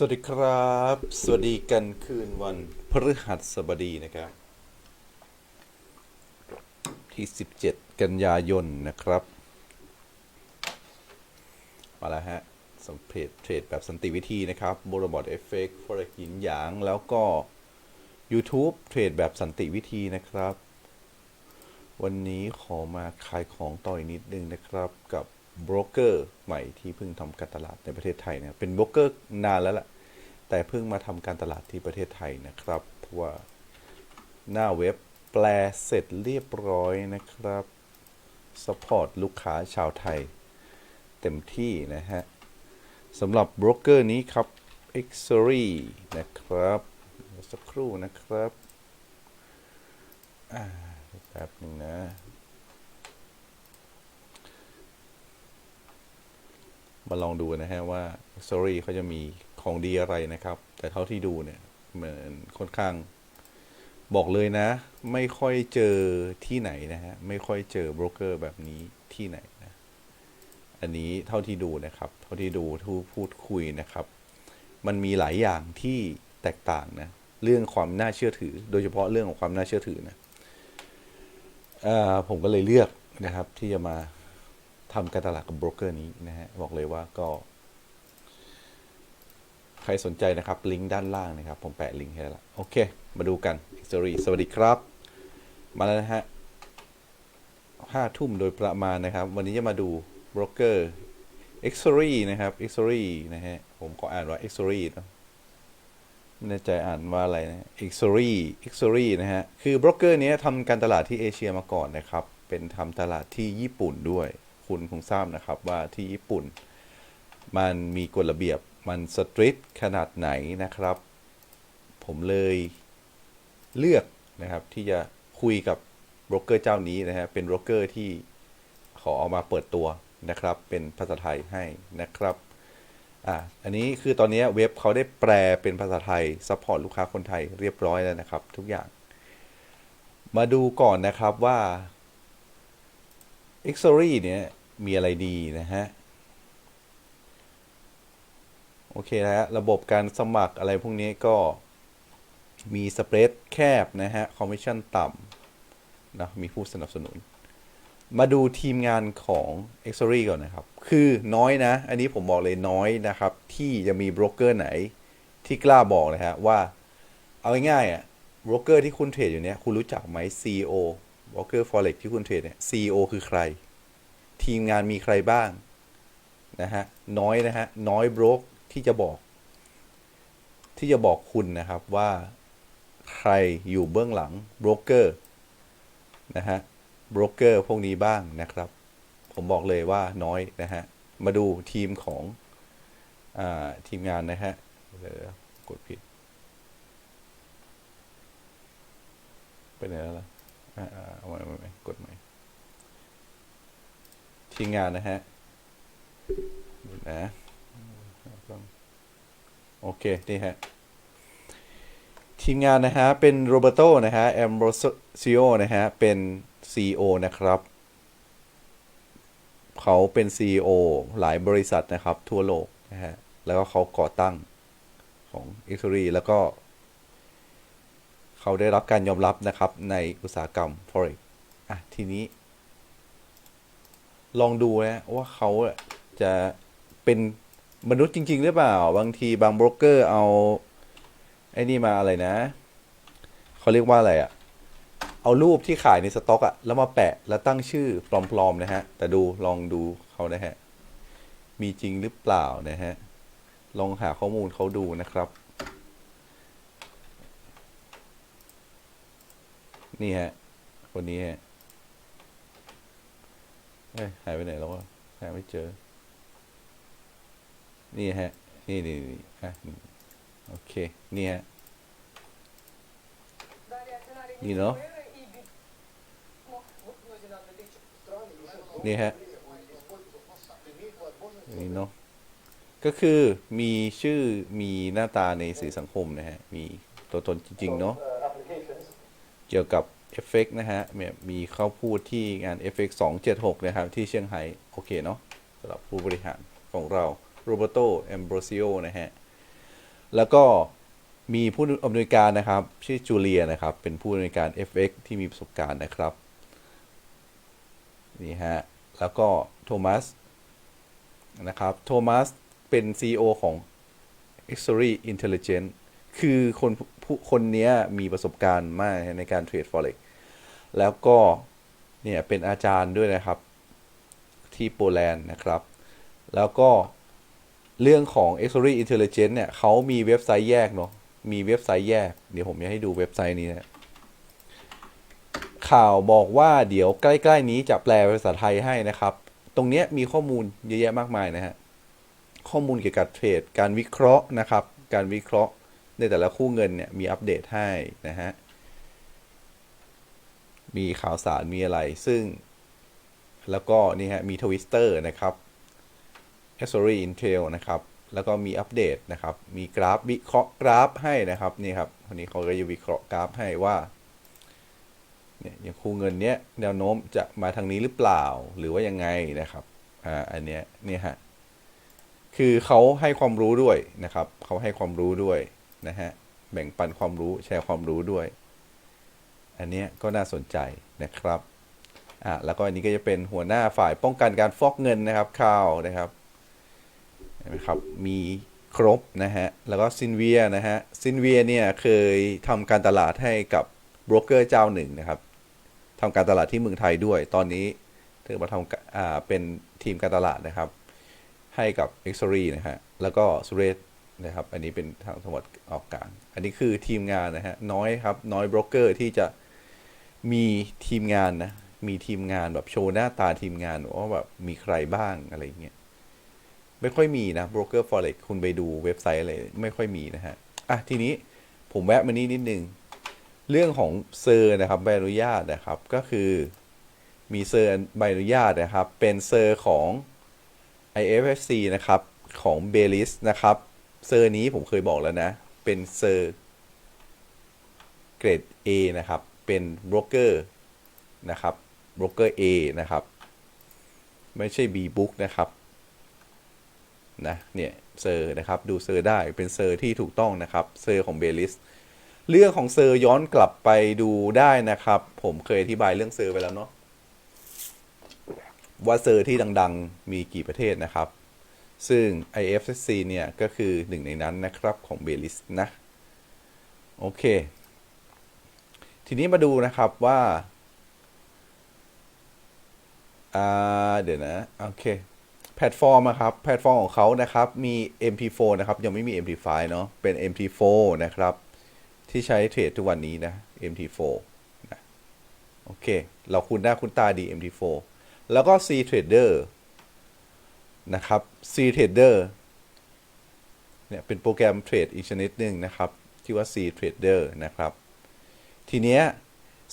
สวัสดีครับ สวัสดีกันคืนวันพฤหัสบดีนะครับ ที่ 17 กันยายนนะครับ มาแล้วฮะสมเพจเทรดแบบสันติวิธีนะครับบรบอดเอฟเฟกต์ฟอเร็กหินหยาง แล้วก็ YouTube เทรดแบบสันติวิธีนะครับ วันนี้ขอมาขายของต่อยนิดนึงนะครับกับ บรกเกอร์ใหม่ที่เพิ่งทำการตลาดในประเทศไทยนะเป็นบรกเกอร์นานแล้วล่ะแต่เพิ่งมาทำการตลาดที่ประเทศไทยนะครับเพราะว่าหน้าเว็บแปลเสร็จเรียบร้อยนะครับสปอร์ตลูกค้าชาวไทย เต็มที่นะฮะสำหรับบรกเกอร์นี้ครับ e x o r y นะครับ สักครู่นะครับอ่าแป๊บหนึ่งนะ มาลองดูนะฮะว่า s o r y เขาจะมีของดีอะไรนะครับ แต่เท่าที่ดูเนี่ยเหมือนค่อนข้าง บอกเลยนะ ไม่ค่อยเจอที่ไหนนะฮะ ไม่ค่อยเจอโบรกเกอร์แบบนี้ที่ไหนนะ อันนี้เท่าที่ดูนะครับ เท่าที่ดูทูพูดคุยนะครับ มันมีหลายอย่างที่แตกต่างนะ เรื่องความน่าเชื่อถือ โดยเฉพาะเรื่องของความน่าเชื่อถือนะอ่อผมก็เลยเลือกนะครับที่จะมา ทำการตลาดกับโบรกเกอร์นี้นะฮะบอกเลยว่าก็ ใครสนใจนะครับ ลิงก์ด้านล่างนะครับ ผมแปะลิงก์ให้แล้ว โอเค มาดูกัน History สวัสดีครับ มาแล้วนะฮะห้าทุ่มโดยประมาณนะครับ วันนี้จะมาดูโบรกเกอร์ e x o r y นะครับ e x o r y นะฮะผมก็อ่านว่า e x o r y เนะไม่แน่ใจอ่านว่าอะไรนะ e x o r y e x o r y นะฮะ คือโบรกเกอร์นี้ทำการตลาดที่เอเชียมาก่อนนะครับ เป็นทำตลาดที่ญี่ปุ่นด้วย คุณคงทราบนะครับว่าที่ญี่ปุ่น มันมีกฎระเบียบมันสตริกขนาดไหนนะครับ ผมเลยเลือกนะครับที่จะคุยกับโบรกเกอร์เจ้านี้นะฮะเป็นโบรกเกอร์ที่ขอเอามาเปิดตัวนะครับ เป็นภาษาไทยให้นะครับอ่าอันนี้คือตอนนี้เว็บเขาได้แปลเป็นภาษาไทยซัพพอร์ตลูกค้าคนไทยเรียบร้อยแล้วนะครับ ทุกอย่าง มาดูก่อนนะครับว่า x o r y เนี่ย มีอะไรดีนะฮะ โอเคนะฮะ ระบบการสมัครอะไรพวกนี้ก็มีสเปรดแคบนะฮะ คอมมิชชั่นต่ำนะ มีผู้สนับสนุน มาดูทีมงานของ e x o r y ก่อนนะครับ คือน้อยนะ อันนี้ผมบอกเลยน้อยนะครับ ที่จะมีโบรกเกอร์ไหนที่กล้าบอกนะฮะว่า เอาง่ายๆอะโบรกเกอร์ที่คุณเทรดอยู่เนี้ยคุณรู้จักไหม CEO โบรกเกอร์ forex ที่คุณเทรดเนี่ย CEO คือใคร ทีมงานมีใครบ้าง นะฮะ น้อยนะฮะ น้อยบรกที่จะบอก ที่จะบอกคุณนะครับว่าใครอยู่เบื้องหลังบรกเกอร์นะฮะบรกเกอร์พวกนี้บ้างนะครับ ผมบอกเลยว่าน้อยนะฮะ มาดูทีมของอทีมงานนะฮะเดี๋ยวกดผิดไปไหนแล้วล่ะอ่าอ่าเอาใหม่เอาใหม่กดใหม่ ทีมงานนะฮะนะโอเค นี่ฮะ ทีมงานนะฮะ เป็นโรเบโตนะฮะแอมโบรซิโอนะฮะ เป็น CEO นะครับ เขาเป็น CEO หลายบริษัทนะครับ ทั่วโลกนะฮะ แล้วก็เขาก่อตั้งของ e x o r y แล้วก็ เขาได้รับการยอมรับนะครับในอุตสาหกรรม Forex อะ ทีนี้ ลองดูนะว่าเขาจะเป็นมนุษย์จริง ๆ หรือเปล่า บางทีบางโบรกเกอร์เอา ไอ้นี่มาอะไรนะ เขาเรียกว่าอะไรอะเอารูปที่ขายในสต็อกอะแล้วมาแปะแล้วตั้งชื่อปลอมๆนะฮะ แต่ดูลองดูเขานะฮะ มีจริงหรือเปล่านะฮะ ลองหาข้อมูลเขาดูนะครับ นี่ฮะ คนนี้ฮะ เอ้ยหายไปไหนแล้ววะหาไม่เจอ นี่ฮะ นี่นี่นี่อะโอเค นี่ฮะ นี่เนาะ นี่ฮะ นี่เนาะ ก็คือมีชื่อมีหน้าตาในสื่อสังคมนะฮะ มีตัวตนจริง ๆ เนาะ เกี่ยวกับ เอฟเฟกนะฮะมีเข้าพูดที่งานเอฟเฟก276 นะครับ ที่เชียงไฮ้โอเคเนาะสำหรับผู้บริหารของเราโรเบโตแอมโบรซิโอนะฮะ แล้วก็มีผู้อำนวยการนะครับ ชื่อจูเลียนะครับ เป็นผู้อำนวยการ FX ที่มีประสบการณ์นะครับ นี่ฮะ แล้วก็โทมัสนะครับ โทมัสเป็น CEO ของ x o r y Intelligence คือคน ผู้คนเนี้ยมีประสบการณ์มากในการเทรด Forex แล้วก็เนี่ยเป็นอาจารย์ด้วยนะครับที่โปแลนด์นะครับ แล้วก็เรื่องของ x o r y Intelligence เนี่ยเขามีเว็บไซต์แยกเนาะมีเว็บไซต์แยก เดี๋ยวผมจะให้ดูเว็บไซต์นี้นะข่าวบอกว่าเดี๋ยวใกล้ ๆ นี้จะแปลภาษาไทยให้นะครับ ตรงเนี้ยมีข้อมูลเยอะแยะมากมายนะฮะ ข้อมูลเกี่ยวกับเทรด การวิเคราะห์นะครับ การวิเคราะห์ ในแต่ละคู่เงินเนี่ยมีอัปเดตให้นะฮะ มีข่าวสารมีอะไรซึ่ง แล้วก็นี่ฮะมีทวิสเตอร์นะครับ a s s o r y Intel นะครับ แล้วก็มีอัปเดตนะครับ มีกราฟวิเคราะห์กราฟให้นะครับนี่ครับวันนี้เขาก็จะวิเคราะห์กราฟให้ว่าเนี่ยอย่างคู่เงินเนี้ยแนวโน้มจะมาทางนี้หรือเปล่าหรือว่ายังไงนะครับอ่าอันเนี้ยนี่ฮะคือเขาให้ความรู้ด้วยนะครับเขาให้ความรู้ด้วย นะฮะ แบ่งปันความรู้แชร์ความรู้ด้วย อันนี้ก็น่าสนใจนะครับอะแล้วก็อันนี้ก็จะเป็นหัวหน้าฝ่ายป้องกันการฟอกเงินนะครับข่าวนะครับเห็นไหมครับมีครบนะฮะ แล้วก็ซินเวียนะฮะซินเวียเนี่ยเคยทำการตลาดให้กับโบรกเกอร์เจ้าหนึ่งนะครับทำการตลาดที่เมืองไทยด้วย ตอนนี้เธอมาทำอ่าเป็นทีมการตลาดนะครับ ให้กับ e x o r y นะฮะ แล้วก็สุเรศ นะครับ อันนี้เป็นทางจังหวัดออกกลาง อันนี้คือทีมงานนะฮะน้อยครับ น้อยบรกเกอร์ที่จะมีทีมงานนะ มีทีมงานแบบโชว์หน้าตาทีมงานว่าแบบมีใครบ้างอะไรเงี้ยไม่ค่อยมีนะ broker forex คุณไปดูเว็บไซต์อะไรไม่ค่อยมีนะฮะอะทีนี้ผมแวะมานี่นิดนึงเรื่องของเซอร์นะครับใบอนุญาตนะครับก็คือมีเซอร์ใบอนุญาตนะครับ เป็นเซอร์ของ IFSC นะครับ ของ b e l i s นะครับ เซอร์นี้ผมเคยบอกแล้วนะ เป็นเซอร์เกรด A นะครับ เป็นบรกเกอร์นะครับบรกเกอร์ A นะครับ ไม่ใช่ B book นะครับนะเนี่ยเซอร์นะครับดูเซอร์ได้เป็นเซอร์ที่ถูกต้องนะครับเซอร์ของเบลิสเรื่องของเซอร์ย้อนกลับไปดูได้นะครับ ผมเคยอธิบายเรื่องเซอร์ไปแล้วเนาะว่าเซอร์ที่ดัง ๆ มีกี่ประเทศนะครับ ซึ่ง IFSC เนี่ย ก็คือหนึ่งในนั้นนะครับของเบลิสนะ โอเค ทีนี้มาดูนะครับว่าอ่าเดี๋ยวนะ โอเค แพลตฟอร์มนะครับ แพลตฟอร์มของเขานะครับ มี MP4 นะครับ ยังไม่มี MT5 เนาะเป็น MT4 นะครับ ที่ใช้เทรดทุกวันนี้นะ MT4 นะ โอเค เราคุ้นหน้าคุ้นตาดี MT4 แล้วก็ C Trader นะครับ C Trader เนี่ยเป็นโปรแกรมเทรดอีกชนิดหนึ่งนะครับที่ว่า C Trader นะครับ ทีเนี้ย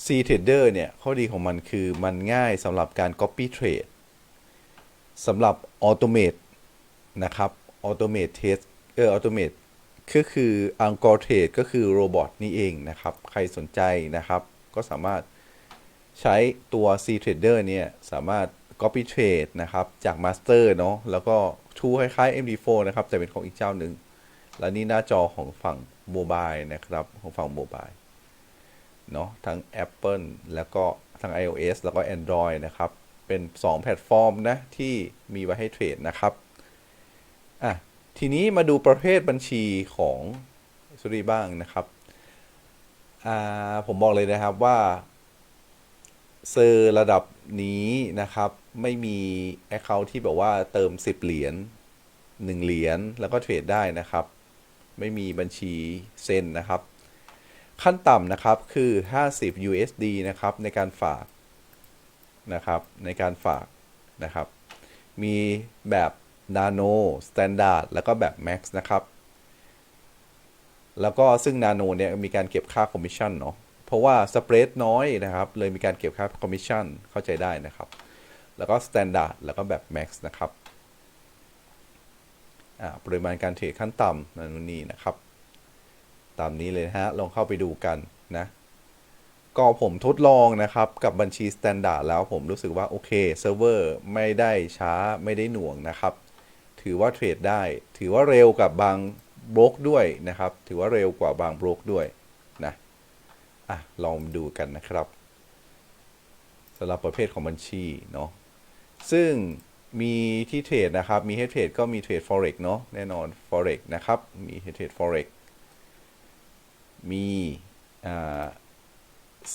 C Trader เนี่ยข้อดีของมันคือมันง่ายสำหรับการ Copy Trade สำหรับ Automate นะครับ Automate Test เออ Automate ก็คือ Angkor Trade ก็คือโรบอทนี่เองนะครับ ใครสนใจนะครับ ก็สามารถใช้ตัว C Trader เนี่ยสามารถ Copy Trade นะครับ จาก Master เนาะแล้วก็ทูคล้ายๆ MD4 นะครับ แต่เป็นของอีกเจ้าหนึ่ง และนี่หน้าจอของฝั่งโมบายนะครับ ของฝั่งโมบายเนาะทั้ง Apple แล้วก็ทั้ง iOS แล้วก็ Android นะครับ เป็น 2 แพลตฟอร์มนะ ที่มีไว้ให้เทรดนะครับอะทีนี้มาดูประเภทบัญชีของสุรีบ้างนะครับอ่าผมบอกเลยนะครับว่าเซอร์ระดับนี้นะครับ ไม่มี Account ที่แบบว่าเติม 10 เหรียญ1เหรียญแล้วก็เทรดได้นะครับ ไม่มีบัญชีเซ็นนะครับ ขั้นต่ำนะครับคือ 50 USD นะครับในการฝากนะครับในการฝากนะครับ มีแบบ Nano Standard แล้วก็แบบ Max นะครับ แล้วก็ซึ่ง Nano เนี่ยมีการเก็บค่าคอมมิชชั่นเนาะเพราะว่าสเปรดน้อยนะครับ เลยมีการเก็บค่าคอมมิชชั่นเข้าใจได้นะครับ แล้วก็ Standard แล้วก็แบบ Max นะครับปริมาณการเทรดขั้นต่ำนั่นนี่นะครับ ตามนี้เลยนะฮะ ลองเข้าไปดูกันนะ ก็ผมทดลองนะครับ กับบัญชี Standard แล้วผมรู้สึกว่า โอเคเซิร์ฟเวอร์ไม่ได้ช้าไม่ได้หน่วงนะครับ ถือว่าเทรดได้ ถือว่าเร็วกับบางบรกด้วยนะครับ ถือว่าเร็วกว่าบางบรกด้วยนะอะลองดูกันนะครับสำหรับประเภทของบัญชีเนาะ ซึ่งมีที่เทรดนะครับ มีให้เทรดก็มีเทรด forex เนาะแน่นอน forex นะครับ มีให้เทรด forex มีอ่า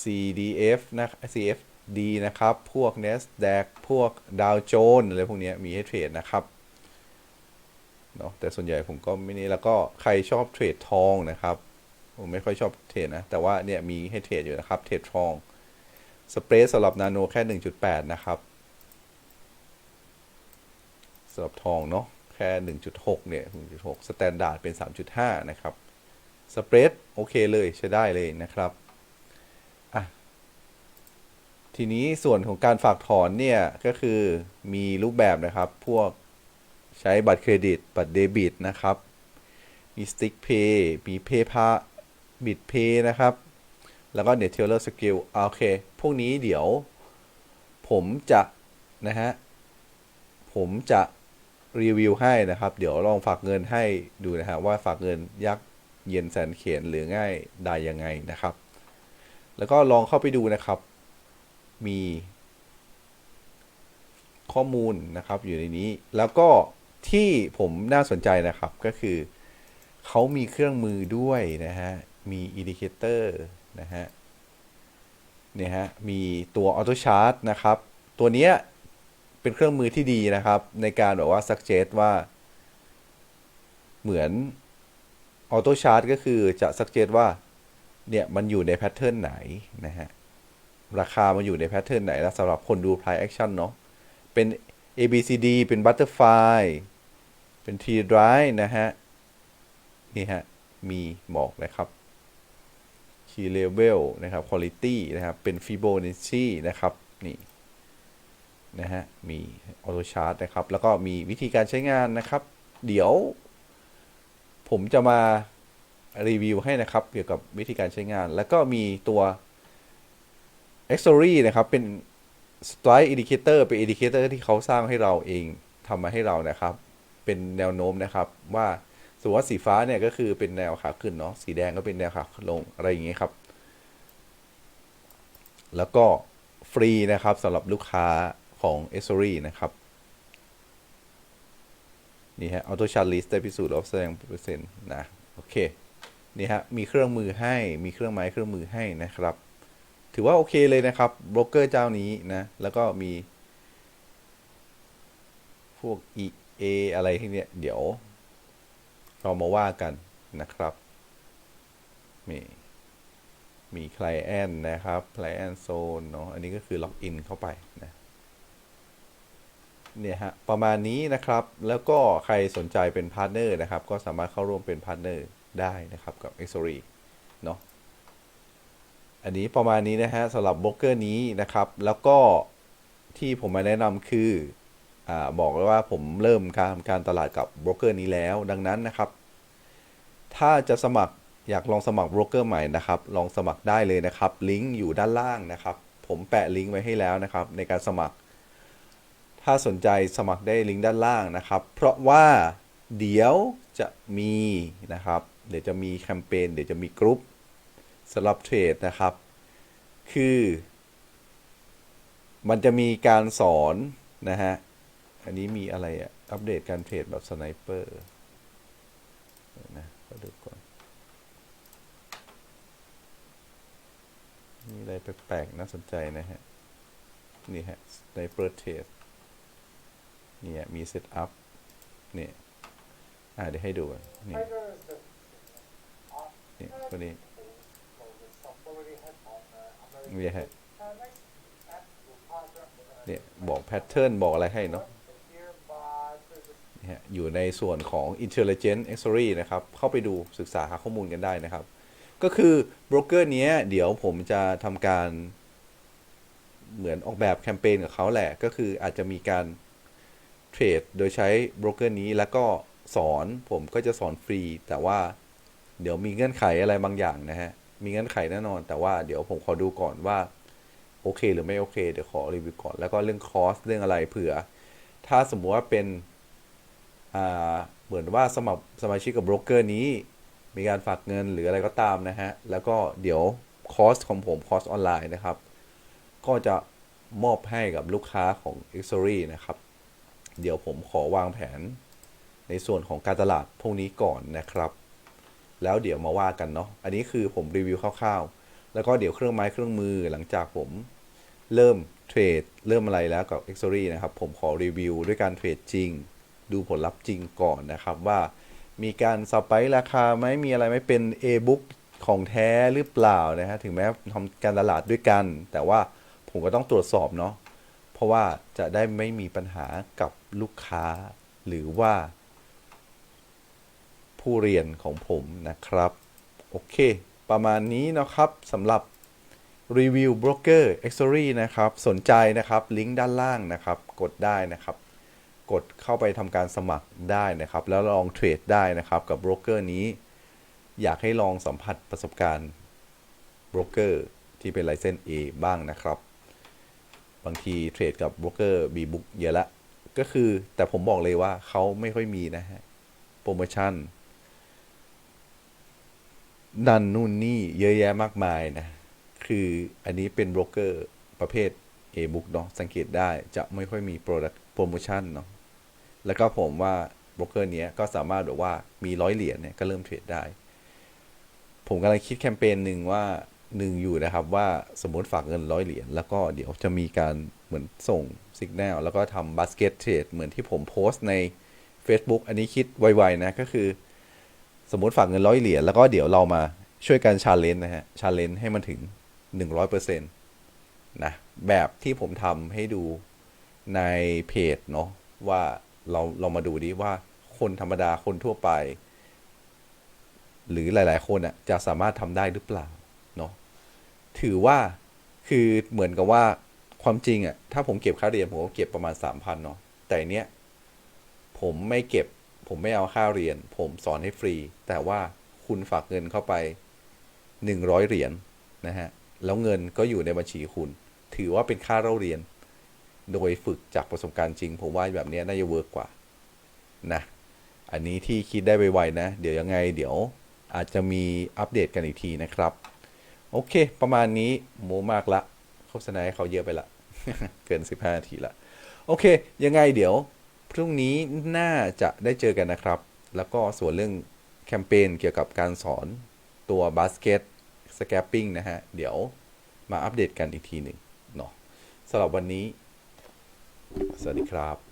CDF นะ CFD นะครับ พวก NASDAQ พวกดาวโจนส์อะไรพวกเนี้ยมีให้เทรดนะครับเนาะแต่ส่วนใหญ่ผมก็ไม่นี่แล้วก็ใครชอบเทรดทองนะครับ ผมไม่ค่อยชอบเทรดนะ แต่ว่าเนี่ยมีให้เทรดอยู่นะครับ เทรดทอง สเปรดสำหรับนาโนแค่ 1.8 นะครับ สำหรับทองเนาะแค่ 1.6 เนี่ย 1.6 สแตนดาร์ดเป็น 3.5 นะครับ สเปรดโอเคเลยใช้ได้เลยนะครับอะทีนี้ส่วนของการฝากถอนเนี่ย ก็คือมีรูปแบบนะครับ พวกใช้บัตรเครดิต บัตรเดบิตนะครับ มี Stick Pay มี PayPal Bit Pay นะครับ แล้วก็ Net Teller Skill อะโอเค พวกนี้เดี๋ยวผมจะนะฮะ ผมจะ รีวิวให้นะครับ เดี๋ยวลองฝากเงินให้ดูนะฮะว่าฝากเงินยักษ์เย็นแสนเขียนหรือง่ายได้ยังไงนะครับ แล้วก็ลองเข้าไปดูนะครับ มีข้อมูลนะครับอยู่ในนี้ แล้วก็ที่ผมน่าสนใจนะครับก็คือ เขามีเครื่องมือด้วยนะฮะ มีอินดิเคเตอร์นะฮะเนี่ยฮะ มีตัวออโต้ชาร์ตนะครับ ตัวเนี้ย เป็นเครื่องมือที่ดีนะครับ ในการแบบว่า suggest ว่า เหมือนออโต้ชาร์ตก็คือจะ suggest ว่า เนี่ย มันอยู่ในแพทเทิร์นไหนนะฮะ ราคามันอยู่ในแพทเทิร์นไหนแล้วสำหรับคนดู price action เนาะเป็น A B C D เป็น butterfly เป็น T drive นะฮะ นี่ฮะ มีบอกนะครับ key level นะครับ quality นะครับ เป็น Fibonacci นะครับ นี่ นะฮะ มี auto chart นะครับ แล้วก็มีวิธีการใช้งานนะครับ เดี๋ยว ผมจะมารีวิวให้นะครับ เกี่ยวกับวิธีการใช้งาน แล้วก็มีตัว a c c e s s o r y นะครับ เป็น strike indicator เป็น indicator ที่เขาสร้างให้เราเองทำมาให้เรานะครับ เป็นแนวโน้มนะครับว่าสมมติว่าสีฟ้าเนี่ยก็คือเป็นแนวขาขึ้นเนาะ สีแดงก็เป็นแนวขาลงอะไรอย่างเงี้ยครับ แล้วก็ฟรีนะครับสำหรับลูกค้า ของ a c c e s s o r y นะครับ นี่ฮะ auto chart list ได้พิสูจน์แล้วแสดงเปอร์เซ็นต์นะ โอเค นี่ฮะ มีเครื่องมือให้ มีเครื่องไม้เครื่องมือให้นะครับ ถือว่าโอเคเลยนะครับโบรกเกอร์เจ้านี้นะ แล้วก็มี พวก EA อะไรที่เนี้ย เดี๋ยว เรามาว่ากันนะครับมีมี Client นะครับ Client Zone เนาะ อันนี้ก็คือล็อกอินเข้าไปนะ เนี่ยฮะประมาณนี้นะครับ แล้วก็ใครสนใจเป็นพาร์ทเนอร์นะครับ ก็สามารถเข้าร่วมเป็นพาร์ทเนอร์ได้นะครับกับ e x o r y เนาะอันนี้ประมาณนี้นะฮะสำหรับโบรกเกอร์นี้นะครับ แล้วก็ที่ผมมาแนะนำคืออ่าบอกเลยว่าผมเริ่มการทำการตลาดกับโบรกเกอร์นี้แล้ว ดังนั้นนะครับ ถ้าจะสมัครอยากลองสมัครโบรกเกอร์ใหม่นะครับ ลองสมัครได้เลยนะครับ ลิงก์อยู่ด้านล่างนะครับ ผมแปะลิงก์ไว้ให้แล้วนะครับ ในการสมัคร ถ้าสนใจสมัครได้ลิงก์ด้านล่างนะครับ เพราะว่าเดี๋ยวจะมีนะครับ เดี๋ยวจะมีแคมเปญเดี๋ยวจะมีกรุ๊ปสำหรับเทรดนะครับ คือ มันจะมีการสอนนะฮะ อันนี้มีอะไรอะอัปเดตการเทรดแบบสไนเปอร์เดี๋ยวนะขอดูก่อน มีอะไรแปลกๆน่าสนใจนะฮะ นี่ฮะสไนเปอร์เทรด เนี่ยมีเซตอัพเนี่ยอ่าเดี๋ยวให้ดูก่อนนี่นี่ตัวนี้เนี่ยฮะเนี่ยบอกแพทเทิร์นบอกอะไรให้เนาะนี่ฮะอยู่ในส่วนของ Intelligent a c c e s s o r y นะครับ เข้าไปดูศึกษาหาข้อมูลกันได้นะครับ ก็คือโบรกเกอร์นี้เดี๋ยวผมจะทำการเหมือนออกแบบแคมเปญกับเขาแหละ ก็คืออาจจะมีการ เทรดโดยใช้โบรกเกอร์นี้แล้วก็สอนผมก็จะสอนฟรี แต่ว่าเดี๋ยวมีเงื่อนไขอะไรบางอย่างนะฮะ มีเงื่อนไขแน่นอน แต่ว่าเดี๋ยวผมขอดูก่อนว่า โอเค หรือไม่โอเค เดี๋ยวขอรีวิวก่อน แล้วก็เรื่องคอสเรื่องอะไรเผื่อ ถ้าสมมุติว่าเป็นอ่าเหมือนว่าสมัครสมาชิกกับโบรกเกอร์นี้ มีการฝากเงินหรืออะไรก็ตามนะฮะ แล้วก็เดี๋ยวคอร์สของผมคอร์สออนไลน์นะครับ ก็จะมอบให้กับลูกค้าของ e x o r y นะครับ เดี๋ยวผมขอวางแผนในส่วนของการตลาดพวกนี้ก่อนนะครับ แล้วเดี๋ยวมาว่ากันเนาะอันนี้คือผมรีวิวคร่าวๆ แล้วก็เดี๋ยวเครื่องไม้เครื่องมือหลังจากผมเริ่มเทรดเริ่มอะไรแล้วกับ e x o r y นะครับ ผมขอรีวิวด้วยการเทรดจริง ดูผลลัพธ์จริงก่อนนะครับว่ามีการสไปค์ราคาไหมมีอะไรไหม่เป็น A-book ของแท้หรือเปล่านะฮะถึงแม้ทำการตลาดด้วยกัน แต่ว่าผมก็ต้องตรวจสอบเนาะ ราะว่าจะได้ไม่มีปัญหากับลูกค้า หรือว่า ผู้เรียนของผมนะครับ โอเค ประมาณนี้นะครับสำหรับรีวิวบล็อกเกอร์เอ็กซ์รีนะครับ สนใจนะครับลิงก์ด้านล่างนะครับ กดได้นะครับ กดเข้าไปทำการสมัครได้นะครับ แล้วลองเทรดได้นะครับกับบรกเกอร์นี้ อยากให้ลองสัมผัสประสบการณ์บรกเกอร์ที่เป็นไลเซนส์ A บ้างนะครับ บางทีเทรดกับโบรกเกอร์ B Book เยอะละ ก็คือแต่ผมบอกเลยว่าเขาไม่ค่อยมีนะฮะ โปรโมชั่น ดันนู่นนี่เยอะแยะมากมายนะ คืออันนี้เป็นโบรกเกอร์ประเภท A-book เนาะสังเกตได้จะไม่ค่อยมีโปรดักโปรโมชั่นเนาะแล้วก็ผมว่าโบรกเกอร์เนี้ยก็สามารถแบบว่ามีร้อยเหรียญเนี่ยก็เริ่มเทรดได้ ผมกำลังคิดแคมเปญหนึ่งว่า หนึ่งอยู่นะครับว่าสมมติฝากเงินร้อยเหรียญแล้วก็เดี๋ยวจะมีการเหมือนส่งสัญญาณแล้วก็ทำบาสเกตเทรดเหมือนที่ผมโพสต์ใน Facebook อันนี้คิดไวๆนะก็คือ สมมติฝากเงินร้อยเหรียญแล้วก็เดี๋ยวเรามาช่วยกันชาเลนจ์นะฮะชาเลนจ์ให้มันถึง 100%นะแบบที่ผมทำให้ดูในเพจเนาะว่าเราเรามาดูดิว่าคนธรรมดาคนทั่วไป หรือหลาย ๆ คนอะจะสามารถทำได้หรือเปล่า ถือว่าคือเหมือนกับว่าความจริงอะถ้าผมเก็บค่าเรียนผมก็เก็บประมาณ3,000เนาะแต่อันเนี้ยผมไม่เก็บ ผมไม่เอาค่าเรียน ผมสอนให้ฟรี แต่ว่าคุณฝากเงินเข้าไปหนึ่งร้อยเหรียญนะฮะแล้วเงินก็อยู่ในบัญชีคุณ ถือว่าเป็นค่าเล่าเรียน โดยฝึกจากประสบการณ์จริง ผมว่าแบบเนี้ยน่าจะเวิร์กกว่านะอันนี้ที่คิดได้ไวๆนะ เดี๋ยวยังไง เดี๋ยวอาจจะมีอัปเดตกันอีกทีนะครับ โอเค ประมาณนี้โมมากละโฆษณาให้เขาเยอะไปละ เกิน 15นาทีละ โอเค ยังไงเดี๋ยว พรุ่งนี้น่าจะได้เจอกันนะครับ แล้วก็ส่วนเรื่องแคมเปญเกี่ยวกับการสอนตัวบาสเกตสแกปปิ้งนะฮะ เดี๋ยวมาอัปเดตกันอีกทีหนึ่งเนาะสำหรับวันนี้ สวัสดีครับ